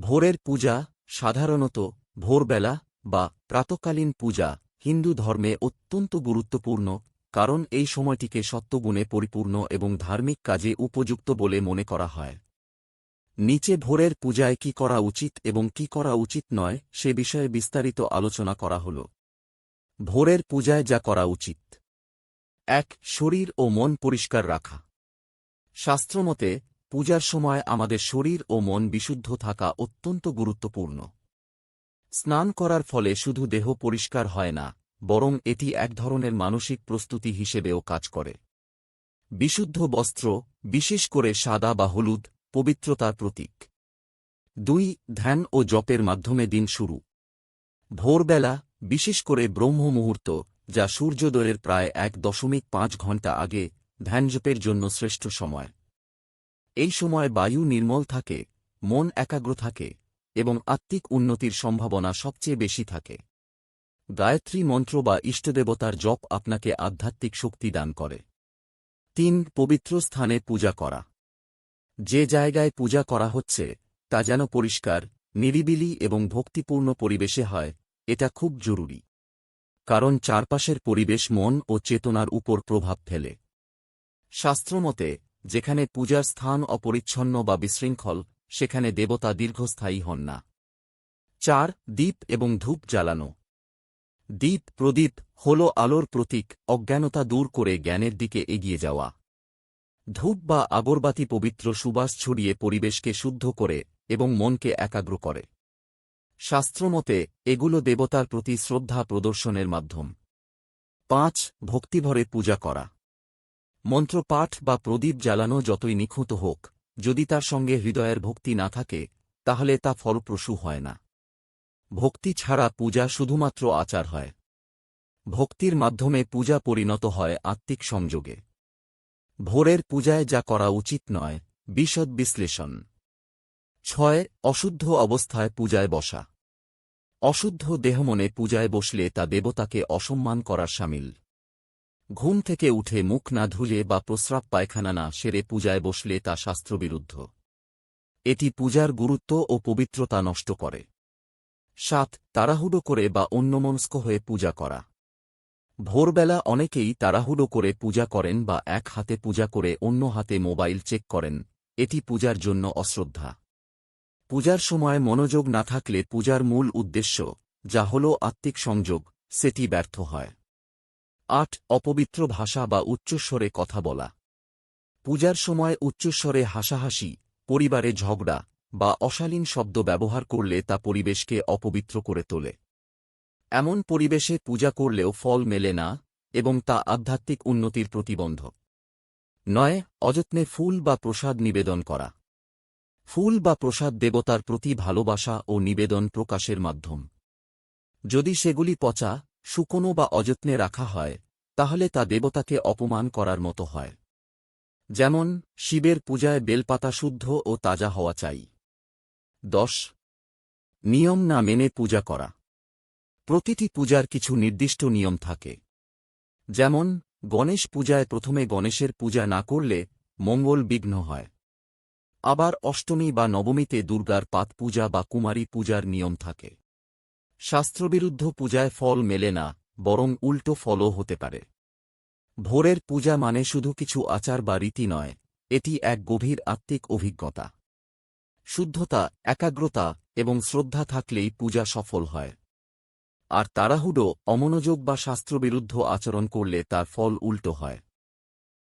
ভোরের পূজা সাধারণত ভোরবেলা বা প্রাতকালীন পূজা হিন্দু ধর্মে অত্যন্ত গুরুত্বপূর্ণ, কারণ এই সময়টিকে সত্যগুণে পরিপূর্ণ এবং ধার্মিক কাজে উপযুক্ত বলে মনে করা হয়। নিচে ভোরের পূজায় কি করা উচিত এবং কি করা উচিত নয় সে বিষয়ে বিস্তারিত আলোচনা করা হল। ভোরের পূজায় যা করা উচিত। এক, শরীর ও মন পরিষ্কার রাখা। শাস্ত্রমতে পূজার সময় আমাদের শরীর ও মন বিশুদ্ধ থাকা অত্যন্ত গুরুত্বপূর্ণ। স্নান করার ফলে শুধু দেহ পরিষ্কার হয় না, বরং এটি এক ধরনের মানসিক প্রস্তুতি হিসেবেও কাজ করে। বিশুদ্ধ বস্ত্র, বিশেষ করে সাদা বা হলুদ, পবিত্রতার প্রতীক। দুই, ধ্যান ও জপের মাধ্যমে দিন শুরু। ভোরবেলা, বিশেষ করে ব্রহ্ম মুহূর্ত, যা সূর্যোদয়ের প্রায় এক দশমিক পাঁচ ঘণ্টা আগে ধ্যানজপের জন্য শ্রেষ্ঠ সময়। এই সময় বায়ু নির্মল থাকে, মন একাগ্র থাকে, এবং আত্মিক উন্নতির সম্ভাবনা সবচেয়ে বেশি থাকে। গায়ত্রী মন্ত্র বা ইষ্টদেবতার জপ আপনাকে আধ্যাত্মিক শক্তি দান করে। তিন, পবিত্র স্থানে পূজা করা। যে জায়গায় পূজা করা হচ্ছে, তা যেন পরিষ্কার, নিরিবিলি এবং ভক্তিপূর্ণ পরিবেশে হয়, এটা খুব জরুরি। কারণ চারপাশের পরিবেশ মন ও চেতনার উপর প্রভাব ফেলে। শাস্ত্রমতে যেখানে পূজার স্থান অপরিচ্ছন্ন বা বিশৃঙ্খল, সেখানে দেবতা দীর্ঘস্থায়ী হন না। চার দ্বীপ এবং ধূপ জ্বালানো। দ্বীপ প্রদীপ, হল আলোর প্রতীক, অজ্ঞানতা দূর করে জ্ঞানের দিকে এগিয়ে যাওয়া। ধূপ বা আগরবাতি পবিত্র সুবাস ছড়িয়ে পরিবেশকে শুদ্ধ করে এবং মনকে একাগ্র করে। শাস্ত্রমতে, এগুলো দেবতার প্রতি শ্রদ্ধা প্রদর্শনের মাধ্যম। পাঁচ, ভক্তিভরে পূজা করা। মন্ত্রপাঠ বা প্রদীপ জ্বালানো যতই নিখুঁত হোক, যদি তার সঙ্গে হৃদয়ের ভক্তি না থাকে, তাহলে তা ফলপ্রসূ হয় না। ভক্তি ছাড়া পূজা শুধুমাত্র আচার হয়। ভক্তির মাধ্যমে পূজা পরিণত হয় আত্মিক সংযোগে। ভোরের পূজায় যা করা উচিত নয়, বিশদ বিশ্লেষণ। ছয়, অশুদ্ধ অবস্থায় পূজায় বসা। অশুদ্ধ দেহমনে পূজায় বসলে তা দেবতাকে অসম্মান করার সামিল। ঘুম থেকে উঠে মুখ না ধুলে বা প্রস্রাব পায়খানা না সেরে পূজায় বসলে তা শাস্ত্রবিরুদ্ধ। এটি পূজার গুরুত্ব ও পবিত্রতা নষ্ট করে। সাত, তাড়াহুড়ো করে বা অন্যমনস্ক হয়ে পূজা করা। ভোরবেলা অনেকেই তাড়াহুড়ো করে পূজা করেন বা এক হাতে পূজা করে অন্য হাতে মোবাইল চেক করেন, এটি পূজার জন্য অশ্রদ্ধা। পূজার সময় মনোযোগ না থাকলে পূজার মূল উদ্দেশ্য, যা হল আত্মিক সংযোগ, সেটি ব্যর্থ হয়। আট, অপবিত্র ভাষা বা উচ্চস্বরে কথা বলা। পূজার সময় উচ্চস্বরে হাসাহাসি, পরিবারে ঝগড়া বা অশালীন শব্দ ব্যবহার করলে তা পরিবেশকে অপবিত্র করে তোলে। এমন পরিবেশে পূজা করলেও ফল মেলে না এবং তা আধ্যাত্মিক উন্নতির প্রতিবন্ধক। নয়, অযত্নে ফুল বা প্রসাদ নিবেদন করা। ফুল বা প্রসাদ দেবতার প্রতি ভালোবাসা ও নিবেদন প্রকাশের মাধ্যম। যদি সেগুলি পচা শুকনো বা অযত্নে রাখা হয়, তাহলে তা দেবতাকে অপমান করার মতো হয়। যেমন, শিবের পূজায় বেলপাতা শুদ্ধ ও তাজা হওয়া চাই। দশ, নিয়ম না মেনে পূজা করা। প্রতিটি পূজার কিছু নির্দিষ্ট নিয়ম থাকে। যেমন, গণেশ পূজায় প্রথমে গণেশের পূজা না করলে মঙ্গল বিঘ্ন হয়। আবার অষ্টমী বা নবমীতে দুর্গার পাত পূজা বা কুমারী পূজার নিয়ম থাকে। শাস্ত্রবিরুদ্ধ পূজায় ফল মেলে না, বরং উল্টো ফলও হতে পারে। ভোরের পূজা মানে শুধু কিছু আচার বা রীতি নয়, এটি এক গভীর আত্মিক অভিজ্ঞতা। শুদ্ধতা, একাগ্রতা এবং শ্রদ্ধা থাকলেই পূজা সফল হয়। আর তাড়াহুড়ো অমনোযোগ বা শাস্ত্রবিরুদ্ধ আচরণ করলে তার ফল উল্টো হয়।